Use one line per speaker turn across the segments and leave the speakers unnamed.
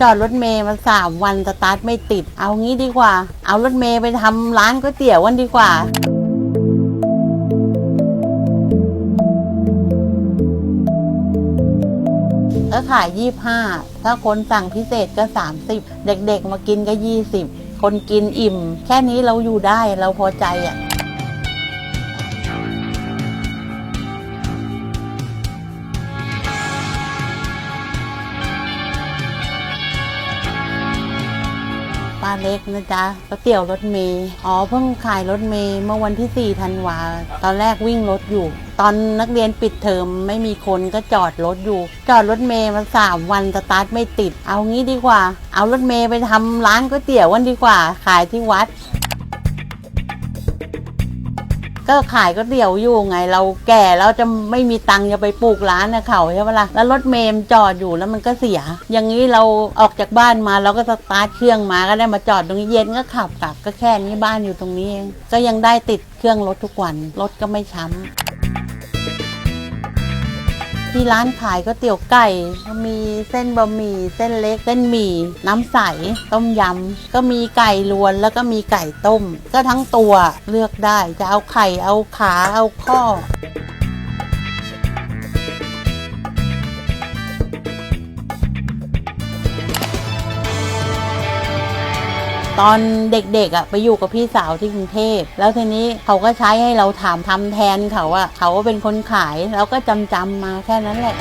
จอดรถเมย์มาสามวันสตาร์ทไม่ติด เอางี้ดีกว่า เอารถเมย์ไปทำร้านก๋วยเตี๋ยวกันดีกว่า ก็ขายยี่ห้าถ้าคนสั่งพิเศษก็30เด็กๆมากินก็20คนกินอิ่ม แค่นี้เราอยู่ได้เราพอใจอะ ป้าเล็กนะจ๊ะก๋วยเตี๋ยวรถเมย์อ๋อเพิ่งขายรถเมย์เมื่อวันที่4ธันวาตอนแรกวิ่งรถอยู่ ตอนนักเรียนปิดเทอมไม่มีคนก็จอดรถอยู่ จอดรถเมย์มาสามวันสตาร์ทไม่ติด เอางี้ดีกว่า เอารถเมย์ไปทำร้านก๋วยเตี๋ยวกันดีกว่า ขายที่วัด ก็ขายก็เดี่ยวอยู่ไง เราแก่แล้วจะไม่มีตังค์จะไปปลูกร้านนะเขาใช่ไหมล่ะแล้วรถเมมจอดอยู่แล้วมันก็เสีย อย่างนี้เราออกจากบ้านมาเราก็สตาร์ทเครื่องมาก็ได้มาจอดตรงนี้เย็นก็ขับกลับก็แค่นี้บ้านอยู่ตรงนี้เองก็ยังได้ติดเครื่องรถทุกวันรถก็ไม่ช้ำ ที่ร้านขายก๋วยเตี๋ยวไก่ก็มีเส้นบะหมี่ เส้นเล็ก เส้นหมี่ น้ำใส ต้มยำ ก็มีไก่ลวนแล้วก็มีไก่ต้ม ก็ทั้งตัวเลือกได้ จะเอาไข่ เอาขา เอาข้อ ตอนเด็กๆอะไปอยู่กับพี่สาวที่กรุงเทพแล้วทีนี้เขาก็ใช้ให้เราถามทำแทนเขาอะเขาก็เป็นคนขายแล้วก็จำจำมาแค่นั้นแหละ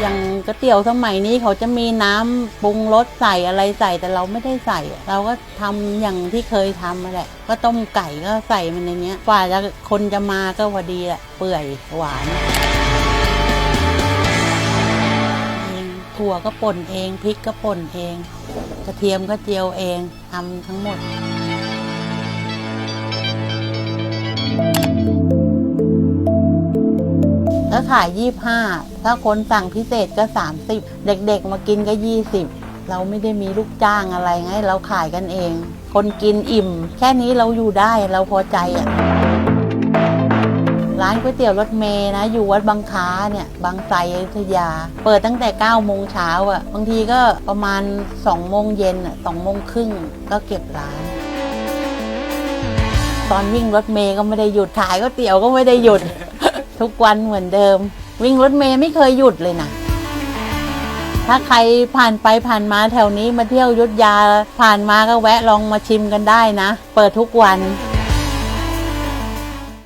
อย่างก๋วยเตี๋ยวสมัยนี้เขาจะมีน้ำปรุงรสใส่อะไรใส่แต่เราไม่ได้ใส่ เราก็ทำอย่างที่เคยทำมาแหละ ก็ต้มไก่ก็ใส่มันในเนี้ยกว่าจะคนจะมาก็พอดีแหละเปื่อยหวาน วก็ป่นเองพริกก็ป่นเอง กระเทียมก็เจียวเองทำทั้งหมดก็ขายยี่ห้าถ้าคนสั่งพิเศษก็ 30 เด็กๆมากินก็ 20 เราไม่ได้มีลูกจ้างอะไรไง เราขายกันเอง คนกินอิ่ม แค่นี้เราอยู่ได้เราพอใจอะ่ะ ร้านก๋วยเตี๋ยวรถเมย์นะ อยู่วัดบางค้าเนี่ยบางไทรอยุธยา เปิดตั้งแต่9โมงเช้าอะ่ะบางทีก็ประมาณ2โมงเย็นอะ2โมงครึ่งก็เก็บร้าน ตอนวิ่งรถเมย์ก็ไม่ได้หยุดขายก๋วยเตี๋ยวก็ไม่ได้หยุด ทุกวันเหมือนเดิม วิ่งรถเมย์ไม่เคยหยุดเลยนะถ้าใครผ่านไปผ่านมาแถวนี้มาเที่ยวยุทธยาผ่านมาก็แวะลองมาชิมกันได้นะ เปิดทุกวัน「